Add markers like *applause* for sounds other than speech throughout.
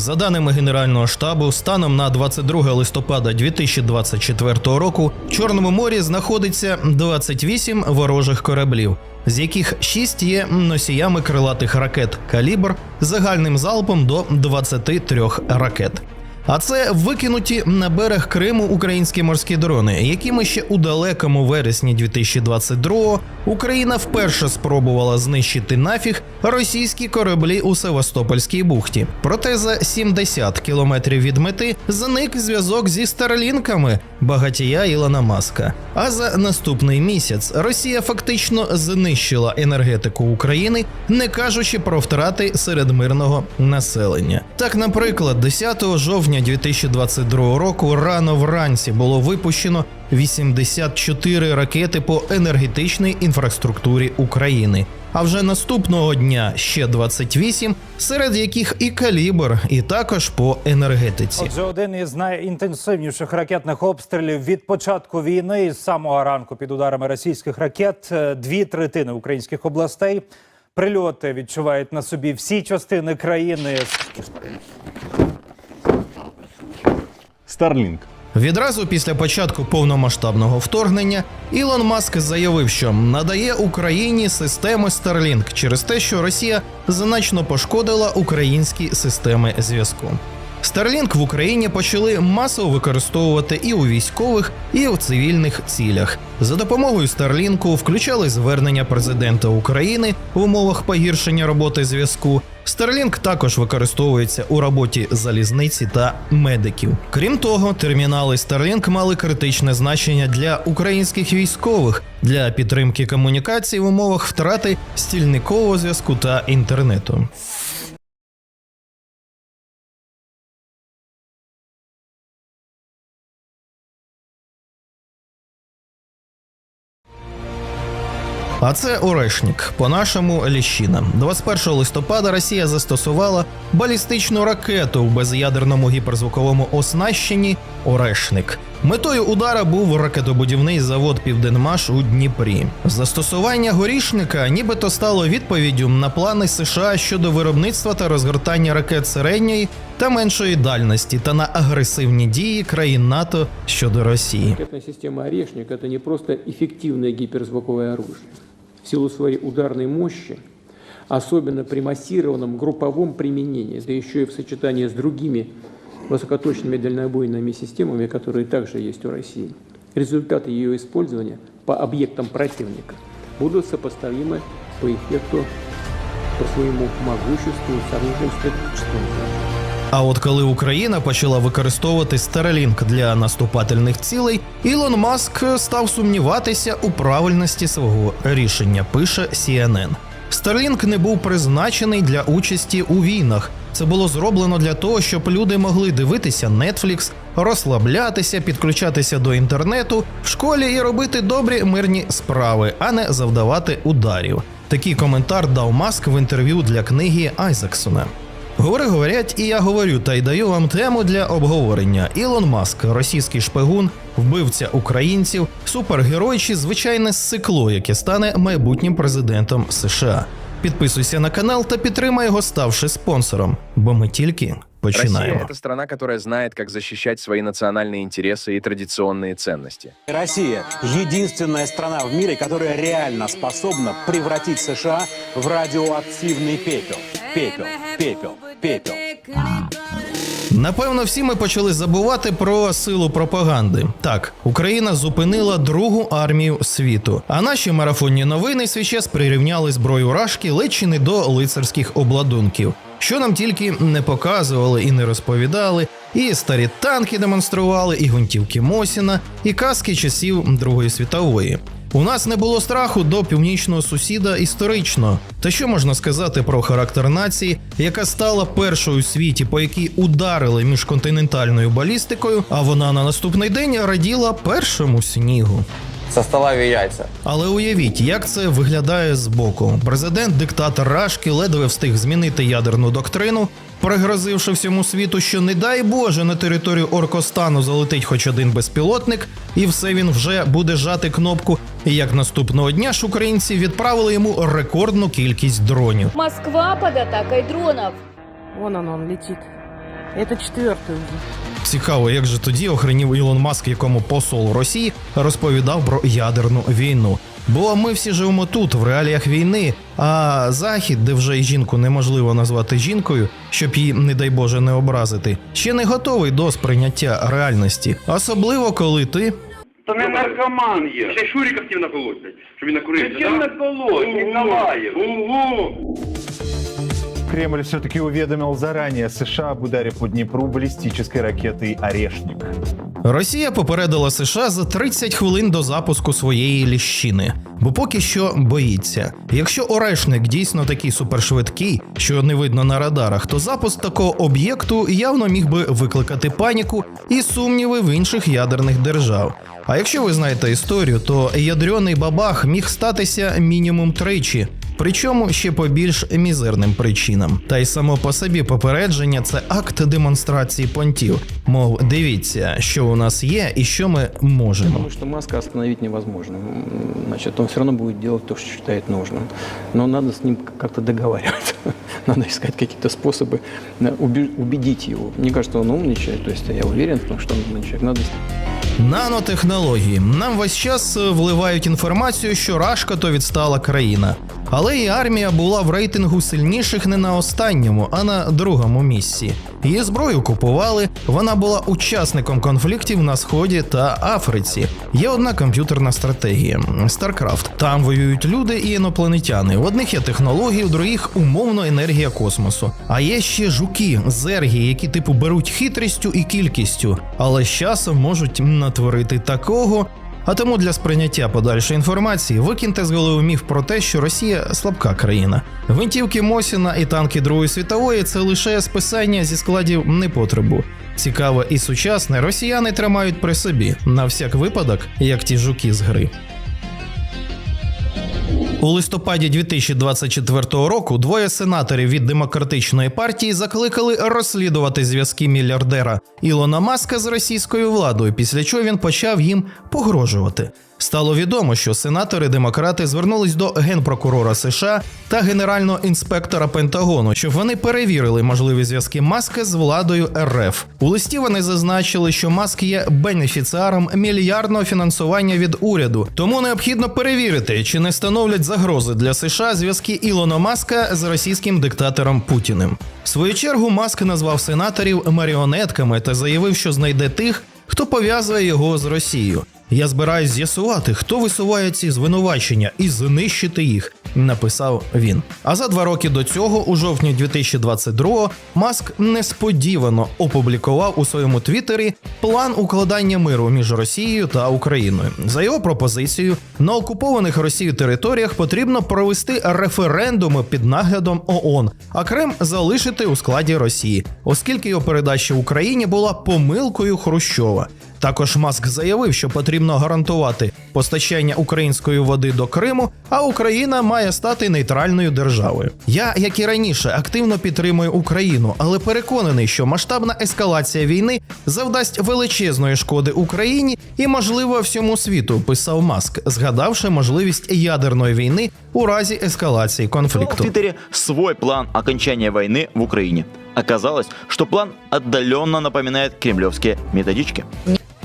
За даними Генерального штабу, станом на 22 листопада 2024 року в Чорному морі знаходиться 28 ворожих кораблів, з яких 6 є носіями крилатих ракет калібр загальним залпом до 23 ракет. А це викинуті на берег Криму українські морські дрони, якими ще у далекому вересні 2022-го Україна вперше спробувала знищити нафіг російські кораблі у Севастопольській бухті. Проте за 70 кілометрів від мети зник зв'язок зі старлінками багатія Ілона Маска. А за наступний місяць Росія фактично знищила енергетику України, не кажучи про втрати серед мирного населення. Так, наприклад, 10 жовтня 2022 року рано вранці було випущено 84 ракети по енергетичній інфраструктурі України. А вже наступного дня ще 28, серед яких і калібр, і також по енергетиці. Отже, один із найінтенсивніших ракетних обстрілів від початку війни з самого ранку під ударами російських ракет е, дві третини українських областей. Прильоти відчувають на собі всі частини країни. Starlink. Відразу після початку повномасштабного вторгнення Ілон Маск заявив, що надає Україні системи Starlink через те, що Росія значно пошкодила українські системи зв'язку. Starlink в Україні почали масово використовувати і у військових, і у цивільних цілях. За допомогою Starlink включали звернення президента України в умовах погіршення роботи зв'язку. Starlink також використовується у роботі залізниці та медиків. Крім того, термінали Starlink мали критичне значення для українських військових для підтримки комунікацій в умовах втрати стільникового зв'язку та інтернету. А це Орешнік, по-нашому Ліщина. 21 листопада Росія застосувала балістичну ракету в без'ядерному гіперзвуковому оснащенні Орешник. Метою удара був ракетобудівний завод Південмаш у Дніпрі. Застосування горішника нібито стало відповіддю на плани США щодо виробництва та розгортання ракет середньої та меншої дальності та на агресивні дії країн НАТО щодо Росії. Ракетная система «Орешник» — это не просто эффективное гиперзвуковое оружие. В силу своей ударной мощи, особенно при массированном групповом применении, да еще и в сочетании с другими высокоточными дальнобойными системами, которые также есть у России, результаты ее использования по объектам противника будут сопоставимы по эффекту, по своему могуществу с оружием стратегического значения. А от коли Україна почала використовувати Starlink для наступательних цілей, Ілон Маск став сумніватися у правильності свого рішення. Пише CNN. Starlink не був призначений для участі у війнах. Це було зроблено для того, щоб люди могли дивитися Netflix, розслаблятися, підключатися до інтернету в школі і робити добрі мирні справи, а не завдавати ударів. Такий коментар дав Маск в інтерв'ю для книги Айзексона. Говори, говорять, і я говорю, та й даю вам тему для обговорення. Ілон Маск, російський шпигун, вбивця українців, супергерой чи звичайне сикло, яке стане майбутнім президентом США. Підписуйся на канал та підтримай його, ставши спонсором, бо ми тільки починаємо. Россия – это страна, которая знает, как защищать свои национальные интересы и традиционные ценности. Россия – единственная страна в мире, которая реально способна превратить США в радиоактивный пепел. Пепел, пепел, пепел. Напевно, всі ми почали забувати про силу пропаганди. Так, Україна зупинила другу армію світу. А наші марафонні новини свій час прирівняли зброю рашки ледь не до лицарських обладунків. Що нам тільки не показували і не розповідали, і старі танки демонстрували, і гвинтівки Мосіна, і каски часів Другої світової. У нас не було страху до північного сусіда історично. Та що можна сказати про характер нації, яка стала першою у світі, по якій ударили міжконтинентальною балістикою, а вона на наступний день раділа першому снігу. Со стола яйця. Але уявіть, як це виглядає збоку. Президент диктатор Рашки ледве встиг змінити ядерну доктрину, пригрозивши всьому світу, що не дай Боже на територію Оркостану залетить хоч один безпілотник, і все він вже буде жати кнопку. І як наступного дня ж українці відправили йому рекордну кількість дронів. Москва под атакой дронов. Вон он, он летит. Это четвертый уже. Цікаво, як же тоді охренів Ілон Маск, якому посол Росії розповідав про ядерну війну. Бо ми всі живемо тут, в реаліях війни. А захід, де вже й жінку неможливо назвати жінкою, щоб її, не дай Боже, не образити, ще не готовий до сприйняття реальності, особливо коли ти Та не наркоман є. Ще Шуріков тим наколоть, щоб він накурився, Чим наколоть? Ніколаєв? Угу. Кремль все-таки уведомил заранее США об ударе по Днепру баллистической ракетой «Орешник». Росія попередила США за 30 хвилин до запуску своєї ліщини, бо поки що боїться. Якщо орешник дійсно такий супершвидкий, що не видно на радарах, то запуск такого об'єкту явно міг би викликати паніку і сумніви в інших ядерних держав. А якщо ви знаєте історію, то ядрьоний бабах міг статися мінімум тричі Причому ще по більш мізерним причинам. Та й само по собі попередження це акт демонстрації понтів. Мов, дивіться, що у нас є і що ми можемо. Думаю, что Маска остановить невозможно. М, Значит, он все равно будет делать то, что считает нужным. Но надо с ним как-то договариваться. *laughs* Надо искать какие-то способы э, уби- убедить его. Мне кажется, он умный человек, то есть я уверен в том, что он умный человек. Надо Нанотехнології нам весь час е, вливають інформацію, що Рашка то відстала країна. Але і армія була в рейтингу сильніших не на останньому, а на другому місці. Її зброю купували. Вона була учасником конфліктів на сході та Африці. Є одна комп'ютерна стратегія StarCraft. Там воюють люди і інопланетяни. В одних є технології, у других умовно енергія космосу. А є ще жуки, зерги, які типу беруть хитрістю і кількістю, але з часом можуть натворити такого. А тому для сприйняття подальшої інформації викиньте з голови міф про те, що Росія слабка країна. Гвинтівки Мосіна і танки Другої світової це лише списання зі складів непотребу. Цікаве і сучасне росіяни тримають при собі на всяк випадок, як ті жуки з гри. У листопаді 2024 року двоє сенаторів від демократичної партії закликали розслідувати зв'язки мільярдера Ілона Маска з російською владою, після чого він почав їм погрожувати. Стало відомо, що сенатори-демократи звернулись до генпрокурора США та генерального інспектора Пентагону, щоб вони перевірили можливі зв'язки Маска з владою РФ. У листі вони зазначили, що Маск є бенефіціаром мільярдного фінансування від уряду, тому необхідно перевірити, чи не становлять загрози для США зв'язки Ілона Маска з російським диктатором Путіним. В свою чергу Маск назвав сенаторів маріонетками та заявив, що знайде тих, хто пов'язує його з Росією. Я збираюсь з'ясувати, хто висуває ці звинувачення і знищити їх, написав він. А за два роки до цього, у жовтні 2022-го, Маск несподівано опублікував у своєму твіттері план укладання миру між Росією та Україною. За його пропозицією, на окупованих Росією територіях потрібно провести референдуми під наглядом ООН, а Крим залишити у складі Росії, оскільки його передача Україні була помилкою Хрущова. Також Маск заявив, що потрібно гарантувати постачання української води до Криму, а Україна має стати нейтральною державою. Я, як і раніше, активно підтримую Україну, але переконаний, що масштабна ескалація війни завдасть величезної шкоди Україні і, можливо, всьому світу, писав Маск, згадавши можливість ядерної війни у разі ескалації В конфлікту. Твиттере свой план окончания войны в Украине. Оказалось, что план отдаленно напоминает кремлевские методички.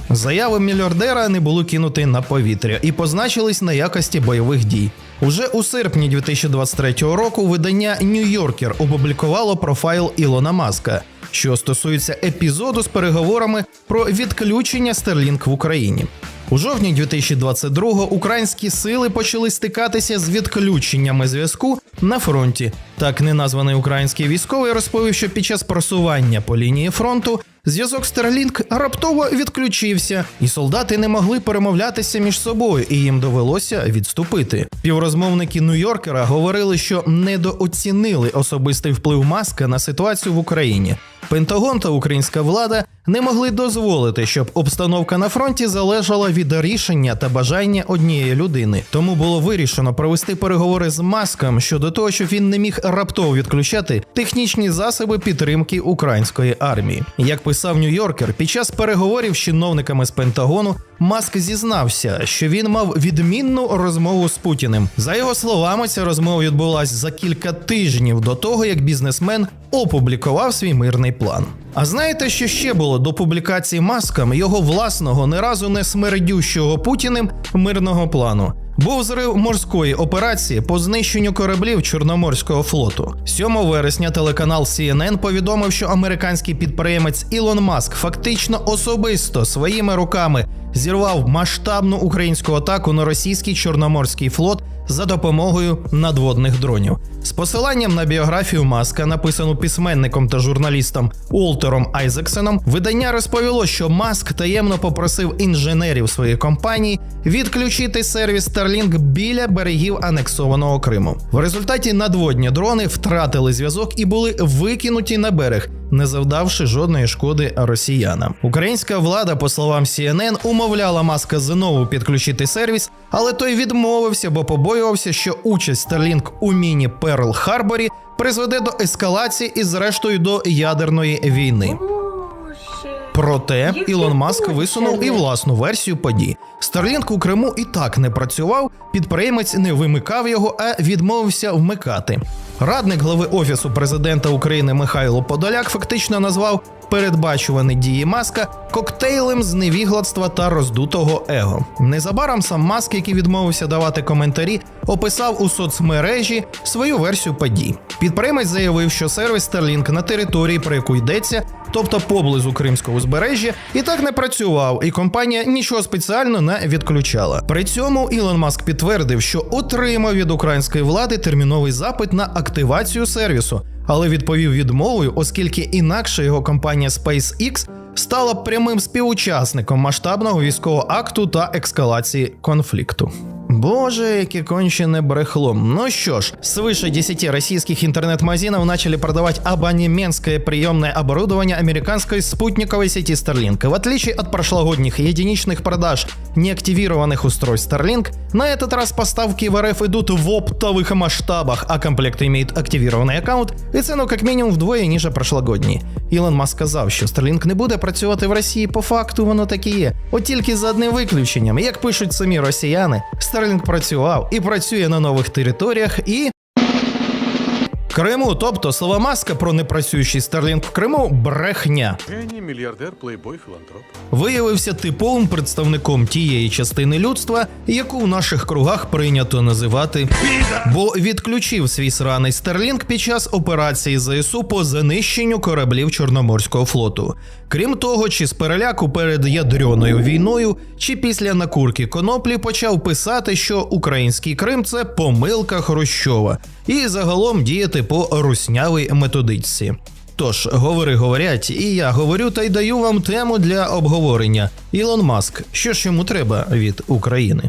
Заяви мільярдера не були кинуті на повітря і позначились на якості бойових дій. Уже у серпні 2023 року видання Нью-Йоркер опублікувало профайл Ілона Маска, що стосується епізоду з переговорами про відключення Starlink в Україні. У жовтні 2022-го українські сили почали стикатися з відключеннями зв'язку на фронті. Так неназваний український військовий розповів, що під час просування по лінії фронту зв'язок Starlink раптово відключився, і солдати не могли перемовлятися між собою, і їм довелося відступити. Піврозмовники Нью-Йоркера говорили, що недооцінили особистий вплив маска на ситуацію в Україні. Пентагон та українська влада не могли дозволити, щоб обстановка на фронті залежала від рішення та бажання однієї людини. Тому було вирішено провести переговори з маском щодо того, щоб він не міг раптово відключати технічні засоби підтримки української армії. Як писав Нью-Йоркер, під час переговорів з чиновниками з Пентагону Маск зізнався, що він мав відмінну розмову з Путіним. За його словами, ця розмова відбулася за кілька тижнів до того, як бізнесмен опублікував свій мирний план. А знаєте, що ще було до публікації Маском його власного не разу не смердющого Путіним мирного плану? Був зрив морської операції по знищенню кораблів Чорноморського флоту. 7 вересня телеканал CNN повідомив, що американський підприємець Ілон Маск фактично особисто своїми руками зірвав масштабну українську атаку на російський чорноморський флот за допомогою надводних дронів. З посиланням на біографію Маска, написану письменником та журналістом Уолтером Айзексоном, видання розповіло, що Маск таємно попросив інженерів своєї компанії відключити сервіс Starlink біля берегів анексованого Криму. В результаті надводні дрони втратили зв'язок і були викинуті на берег, не завдавши жодної шкоди росіянам. Українська влада, по словам CNN, умовляла Маска знову підключити сервіс, але той відмовився, бо побоювався, що участь Starlink у міні Перл Харборі призведе до ескалації і, зрештою, до ядерної війни. Проте Ілон Маск висунув і власну версію подій. Starlink у Криму і так не працював, підприємець не вимикав його, а відмовився вмикати. Радник глави офісу президента України Михайло Подоляк фактично назвав передбачувані дії Маска коктейлем з невігладства та роздутого его. Незабаром сам Маск, який відмовився давати коментарі, описав у соцмережі свою версію подій. Підприємець заявив, що сервіс Starlink на території, про яку йдеться, тобто поблизу Кримського узбережжя, і так не працював, і компанія нічого спеціально не відключала. При цьому Ілон Маск підтвердив, що отримав від української влади терміновий запит на активацію сервісу, але відповів відмовою, оскільки інакше його компанія SpaceX стала прямим співучасником масштабного військового акту та ескалації конфлікту. Боже, яке кончене брехло. Ну что ж, свыше 10 российских интернет-магазинов начали продавать абонементское приемное оборудование американской спутниковой сети Starlink. В отличие от прошлогодних единичных продаж неактивированных устройств Starlink, на этот раз поставки в РФ идут в оптовых масштабах, а комплект имеет активированный аккаунт і ціну як мінімум вдвоє ніж прошлогодні. Ілон Маск сказав, що Starlink не буде працювати в Росії. По факту воно так і є. От тільки за одним виключенням, як пишуть самі росіяни, Starlink працював і працює на нових територіях і. Криму, тобто слова Маска про непрацюючий Starlink в Криму брехня. Геній, мільярдер, плейбой, філантроп. Виявився типовим представником тієї частини людства, яку в наших кругах прийнято називати бо відключив свій сраний Starlink під час операції ЗСУ по занищенню кораблів Чорноморського флоту. Крім того, чи з переляку перед ядреною війною, чи після накурки коноплі почав писати, що український Крим це помилка Хрущова, і загалом діяти по руснявій методичці. Тож, говори говорять, і я говорю та й даю вам тему для обговорення. Ілон Маск, що ж йому треба від України?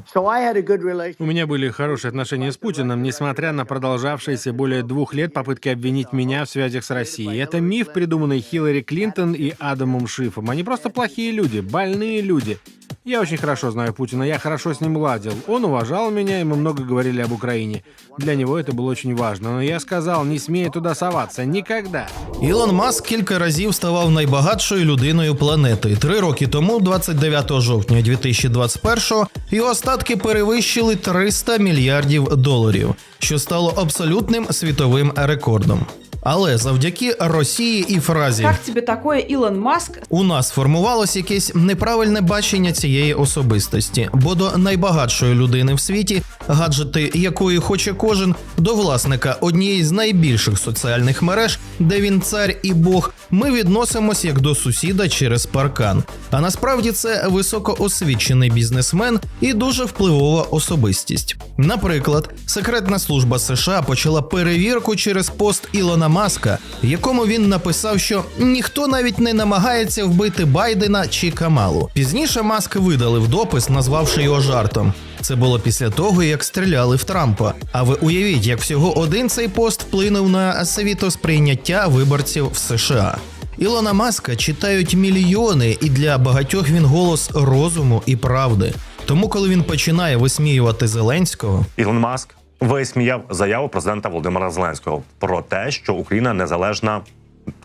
У меня были хорошие отношения с Путиным, несмотря на продолжавшиеся более двух лет попытки обвинить меня в связях с Россией. Это миф, придуманный Хиллари Клинтон и Адамом Шифом. Они просто плохие люди, больные люди. Я очень хорошо знаю Путина, я хорошо с ним ладил. Он уважал меня, и мы много говорили об Украине. Для него это было очень важно. Но я сказал, не смей туда соваться. Никогда. Ілон Маск кілька разів ставав найбагатшою людиною планети. Три роки тому, 29 жовтня 2021-го, його остатки перевищили 300 мільярдів доларів, що стало абсолютним світовим рекордом. Але завдяки Росії і фразі Как тебе такое, Илон Маск? у нас формувалось якесь неправильне бачення цієї особистості, бо до найбагатшої людини в світі, гаджети якої хоче кожен, до власника однієї з найбільших соціальних мереж, де він цар і Бог, ми відносимось як до сусіда через паркан. А насправді це високоосвічений бізнесмен і дуже впливова особистість. Наприклад, секретна служба США почала перевірку через пост Ілона Маска, в якому він написав, що ніхто навіть не намагається вбити Байдена чи Камалу. Пізніше Маск видалив допис, назвавши його жартом. Це було після того, як стріляли в Трампа. А ви уявіть, як всього один цей пост вплинув на світосприйняття виборців в США. Ілона Маска читають мільйони, і для багатьох він голос розуму і правди. Тому, коли він починає висміювати Зеленського, Ілон Маск висміяв заяву президента Володимира Зеленського про те, що Україна незалежна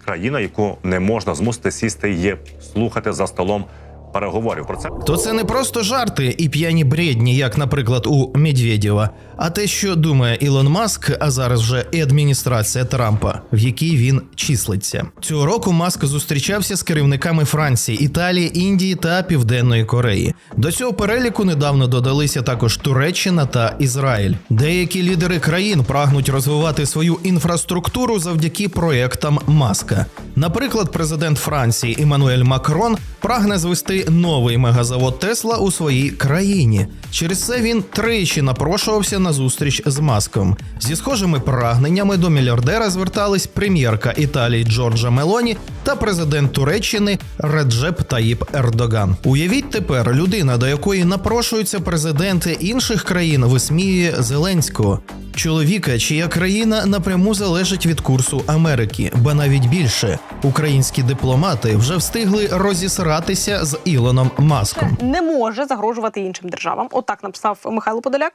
країна, яку не можна змусити сісти і слухати за столом переговорів. Про це То це не просто жарти і п'яні бредні, як, наприклад, у Медведєва, а те, що думає Ілон Маск, а зараз вже і адміністрація Трампа, в якій він числиться. Цього року Маск зустрічався з керівниками Франції, Італії, Індії та Південної Кореї. До цього переліку недавно додалися також Туреччина та Ізраїль. Деякі лідери країн прагнуть розвивати свою інфраструктуру завдяки проектам Маска. Наприклад, президент Франції Еммануель Макрон прагне звести новий мегазавод Тесла у своїй країні. Через це він тричі напрошувався на зустріч з Маском. Зі схожими прагненнями до мільярдера звертались прем'єрка Італії Джорджа Мелоні та президент Туреччини Реджеп Таїп Ердоган. Уявіть тепер, людина, до якої напрошуються президенти інших країн, висміює Зеленського. Чоловіка, чия країна напряму залежить від курсу Америки, ба навіть більше українські дипломати вже встигли розісратися з Ілоном Маском. не може загрожувати іншим державам. Отак написав Михайло Подоляк.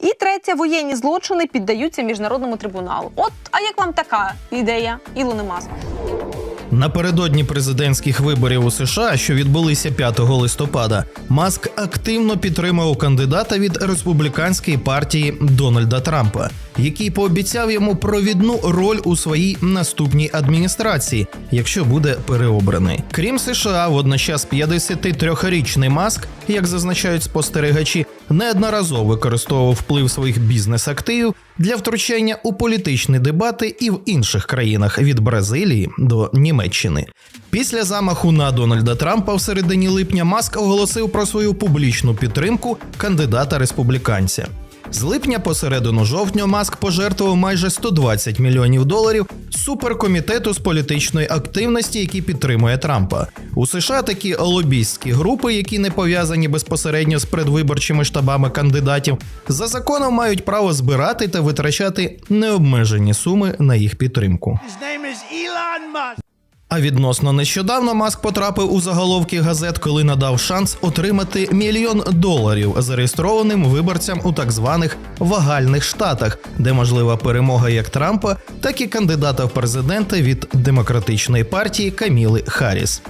І третє, воєнні злочини піддаються міжнародному трибуналу. От, а як вам така ідея, Ілоне Маск? Напередодні президентських виборів у США, що відбулися 5 листопада, Маск активно підтримав кандидата від республіканської партії Дональда Трампа, який пообіцяв йому провідну роль у своїй наступній адміністрації, якщо буде переобраний. Крім США, водночас 53-річний Маск, як зазначають спостерігачі, неодноразово використовував вплив своїх бізнес-активів для втручання у політичні дебати і в інших країнах від Бразилії до Німеччини. Після замаху на Дональда Трампа в середині липня Маск оголосив про свою публічну підтримку кандидата республіканця. З липня по середину жовтня Маск пожертвував майже 120 мільйонів доларів суперкомітету з політичної активності, який підтримує Трампа. У США такі лобістські групи, які не пов'язані безпосередньо з предвиборчими штабами кандидатів, за законом мають право збирати та витрачати необмежені суми на їх підтримку. А відносно нещодавно Маск потрапив у заголовки газет, коли надав шанс отримати мільйон доларів зареєстрованим виборцям у так званих вагальних штатах, де можлива перемога як Трампа, так і кандидата в президенти від демократичної партії Каміли Харріс.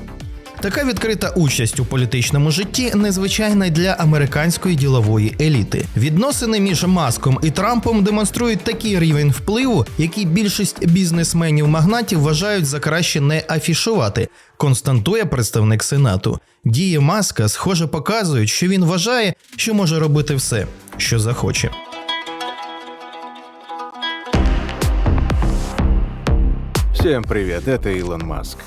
Така відкрита участь у політичному житті незвичайна для американської ділової еліти. Відносини між Маском і Трампом демонструють такий рівень впливу, який більшість бізнесменів-магнатів вважають за краще не афішувати. Константує представник сенату. Дії Маска, схоже, показують, що він вважає, що може робити все, що захоче. Всем привет, это Илон Маск.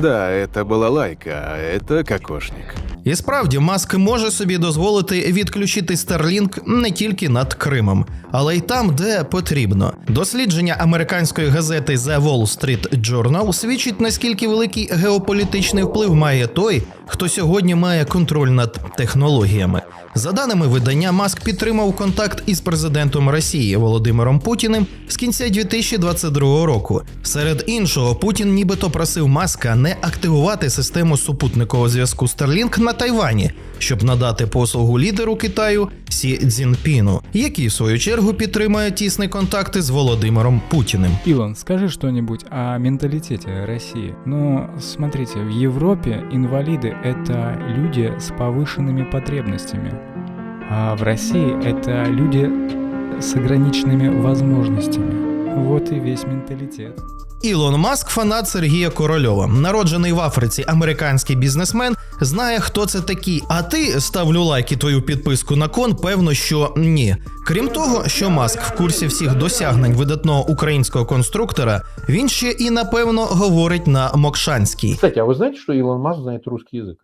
Да, это была лайка, а это кокошник. І справді Маск може собі дозволити відключити Starlink не тільки над Кримом, але й там, де потрібно. Дослідження американської газети The Wall Street Journal свідчить, наскільки великий геополітичний вплив має той, хто сьогодні має контроль над технологіями. За даними видання, Маск підтримав контакт із президентом Росії Володимиром Путіним з кінця 2022 року. Серед іншого, Путін нібито просив Маска не активувати систему супутникового зв'язку Starlink на Тайвані, щоб надати послугу лідеру Китаю Сі Цзінпіну, який в свою чергу підтримує тісні контакти з Володимиром Путіним. Илон, скажи что-нибудь о менталитете России. Ну, смотрите, в Европе инвалиды это люди с повышенными потребностями, а в России это люди с ограниченными возможностями. Вот и весь менталитет. Ілон Маск фанат Сергія Корольова. Народжений в Африці американський бізнесмен, знає, хто це такий. А ти ставлю лайк і твою підписку на кон, певно, що ні. Крім того, що Маск в курсі всіх досягнень видатного українського конструктора, він ще і напевно говорить на Мокшанській. Кстати, а вы знаете, что Илон Маск знает русский язык?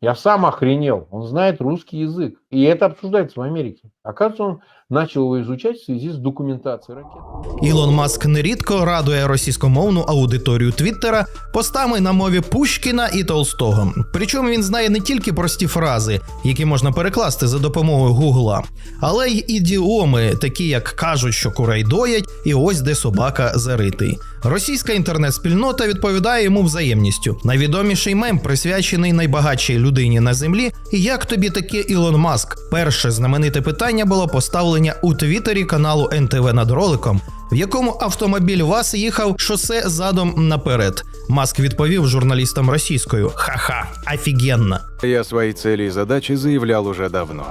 Я сам охренел. Он знает русский язык. И это обсуждается в Америке. Оказывается, он начал его изучать в связи с документацией ракет. Ілон Маск нерідко радує російськомовну аудиторію Твіттера постами на мові Пушкіна і Толстого. Причому він знає не тільки прості фрази, які можна перекласти за допомогою Гугла, але й ідіоми, такі як кажуть, що курей доять, і ось де собака заритий. Російська інтернет-спільнота відповідає йому взаємністю. Найвідоміший мем присвячений найбагатшій людині на землі. І як тобі таке Ілон Маск? Перше знамените питання було поставлення у твіттері каналу НТВ над роликом, в якому автомобіль ВАЗ їхав шосе задом наперед. Маск відповів журналістам російською: Ха-ха, офігенно. Я свои цели и задачи заявлял уже давно.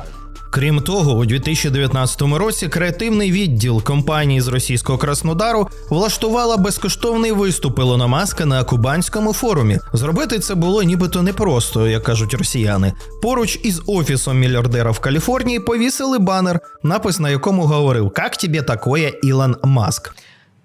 Крім того, у 2019 році креативний відділ компанії з російського Краснодару влаштувала безкоштовний виступ Ілона Маска на кубанському форумі. Зробити це було нібито непросто, як кажуть росіяни. Поруч із офісом мільярдера в Каліфорнії повісили банер, напис на якому говорив «Как тебе такое, Ілон Маск?».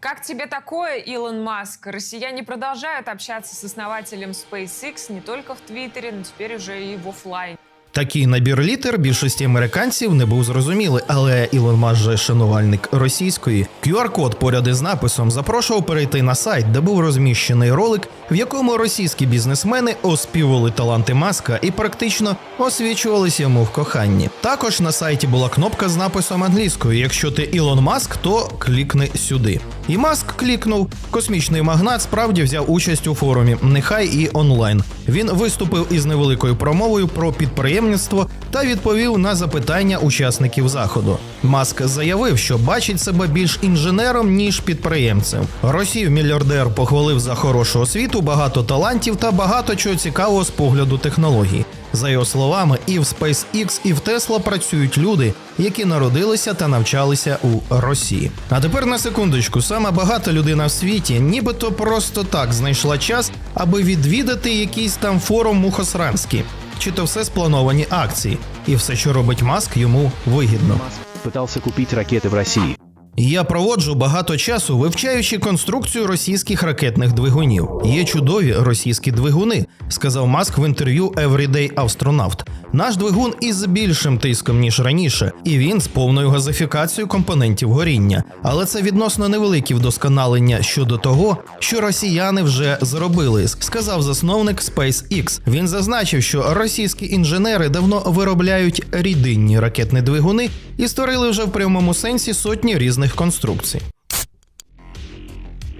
Как тебе такое, Илон Маск? Россияне продолжают общаться с основателем SpaceX не только в Твиттере, но теперь уже и в офлайн. Такий набір літер більшості американців не був зрозумілий, але Ілон Маск же шанувальник російської. QR-код поряд із написом запрошував перейти на сайт, де був розміщений ролик, в якому російські бізнесмени оспівували таланти маска і практично освічувалися йому в коханні. Також на сайті була кнопка з написом англійською: якщо ти Ілон Маск, то клікни сюди. І Маск клікнув. Космічний магнат справді взяв участь у форумі, нехай і онлайн. Він виступив із невеликою промовою про підприємництво та відповів на запитання учасників заходу. Маск заявив, що бачить себе більш інженером ніж підприємцем. Росію мільярдер похвалив за хорошу освіту, багато талантів та багато чого цікавого з погляду технологій. За його словами, і в SpaceX, і в Tesla працюють люди, які народилися та навчалися у Росії. А тепер на секундочку, сама багата людина в світі, нібито просто так знайшла час, аби відвідати якийсь там форум мухосранський. Чи то все сплановані акції, і все, що робить маск, йому вигідно. Пытался купить ракети в России. Я проводжу багато часу, вивчаючи конструкцію російських ракетних двигунів. Є чудові російські двигуни, сказав Маск в інтерв'ю Everyday Astronaut. Наш двигун із більшим тиском ніж раніше, і він з повною газифікацією компонентів горіння. Але це відносно невеликі вдосконалення щодо того, що росіяни вже зробили, сказав засновник SpaceX. Він зазначив, що російські інженери давно виробляють рідинні ракетні двигуни і створили вже в прямому сенсі сотні різних конструкцій.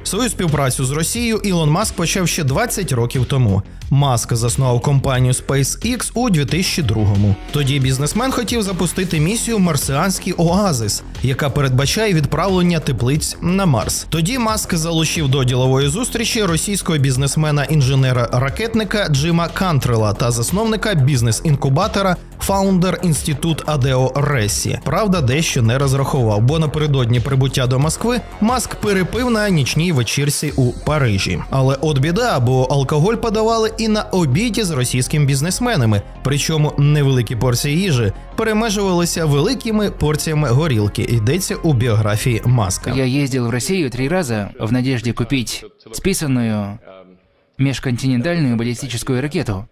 Свою співпрацю з Росією Ілон Маск почав ще 20 років тому. Маск заснував компанію SpaceX у 2002-му. Тоді бізнесмен хотів запустити місію Марсіанський Оазис, яка передбачає відправлення теплиць на Марс. Тоді Маск залучив до ділової зустрічі російського бізнесмена-інженера-ракетника Джима Кантрела та засновника бізнес-інкубатора Founder Інститут Адео Ресі. Правда, дещо не розрахував, бо напередодні прибуття до Москви Маск перепив на нічній вечірці у Парижі. Але от біда, бо алкоголь подавали і на обіді з російськими бізнесменами. Причому невеликі порції їжі перемежувалися великими порціями горілки. Йдеться у біографії Маска. Я їздив в Росію три рази в надіжді купити списаною межконтинентальную баллистическую ракету.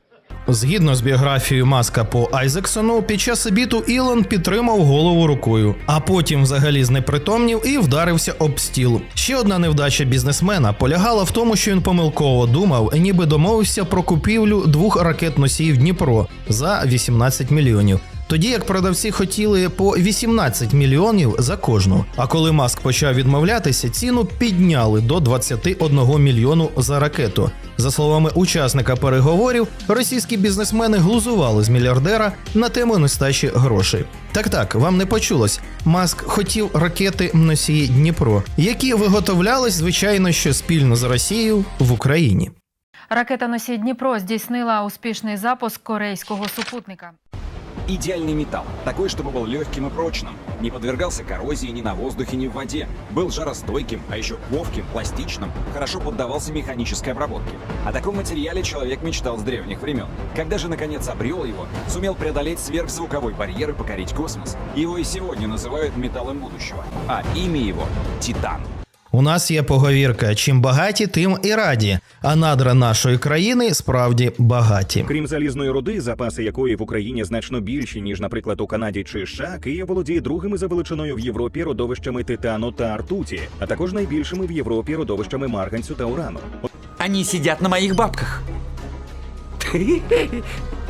Згідно з біографією Маска по Айзексону, під час обіду Ілон підтримав голову рукою, а потім взагалі знепритомнів і вдарився об стіл. Ще одна невдача бізнесмена полягала в тому, що він помилково думав, ніби домовився про купівлю двох ракет-носіїв Дніпро за 18 мільйонів. Тоді як продавці хотіли по 18 мільйонів за кожну. А коли Маск почав відмовлятися, ціну підняли до 21 мільйону за ракету. За словами учасника переговорів, російські бізнесмени глузували з мільярдера на тему нестачі грошей. Так так, вам не почулось. Маск хотів ракети носії Дніпро, які виготовлялись, звичайно, що спільно з Росією в Україні. Ракета носій Дніпро здійснила успішний запуск корейського супутника. Идеальный металл, такой, чтобы был легким и прочным, не подвергался коррозии ни на воздухе, ни в воде, был жаростойким, а еще ловким, пластичным, хорошо поддавался механической обработке. О таком материале человек мечтал с древних времен. Когда же наконец обрел его, сумел преодолеть сверхзвуковой барьер и покорить космос, его и сегодня называют металлом будущего, а имя его — Титан. У нас є поговірка: чим багаті, тим і раді. А надра нашої країни справді багаті. Крім залізної руди, запаси якої в Україні значно більші ніж, наприклад, у Канаді чи США, Київ володіє другими за величиною в Європі родовищами титану та ртуті, а також найбільшими в Європі родовищами марганцю та урану. Они сидят на моих бабках. *laughs*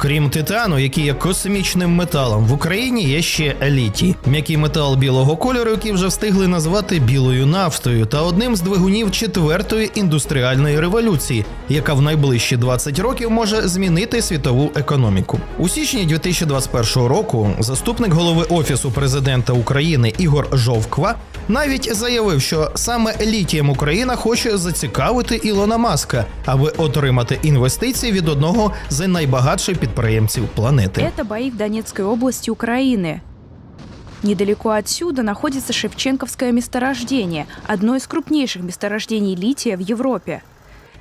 Крім титану, який є космічним металом, в Україні є ще літій, м'який метал білого кольору, який вже встигли назвати білою нафтою, та одним з двигунів четвертої індустріальної революції, яка в найближчі 20 років може змінити світову економіку. У січні 2021 року заступник голови офісу президента України Ігор Жовква навіть заявив, що саме літієм Україна хоче зацікавити Ілона Маска, аби отримати інвестиції від одного з найбагатших підприємців планети. Это бои в Донецкой области Украины. Недалеко отсюда находится Шевченковское месторождение, одно из крупнейших месторождений лития в Европе.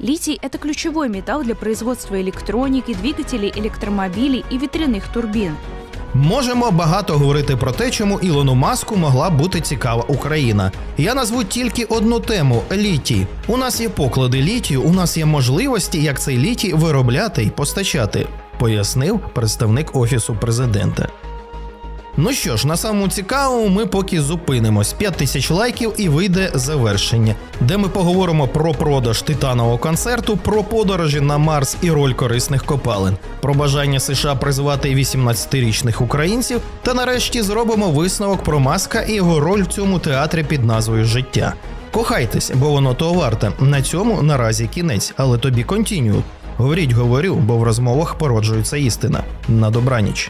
Литий – это ключевой металл для производства электроники, двигателей электромобилей и ветряных турбин. Можемо багато говорити про те, чому Ілону Маску могла бути цікава Україна. Я назву тільки одну тему літій. У нас є поклади літію, у нас є можливості, як цей літій виробляти і постачати, пояснив представник офісу президента. Ну що ж, на самому цікавому ми поки зупинимось. 5 тисяч лайків і вийде завершення, де ми поговоримо про продаж титанового концерту, про подорожі на Марс і роль корисних копалин, про бажання США призвати 18-річних українців, та нарешті зробимо висновок про маска і його роль в цьому театрі під назвою Життя. Кохайтесь, бо воно того варте. На цьому наразі кінець, але тобі континю. Говоріть, говорю, бо в розмовах породжується істина. На добраніч.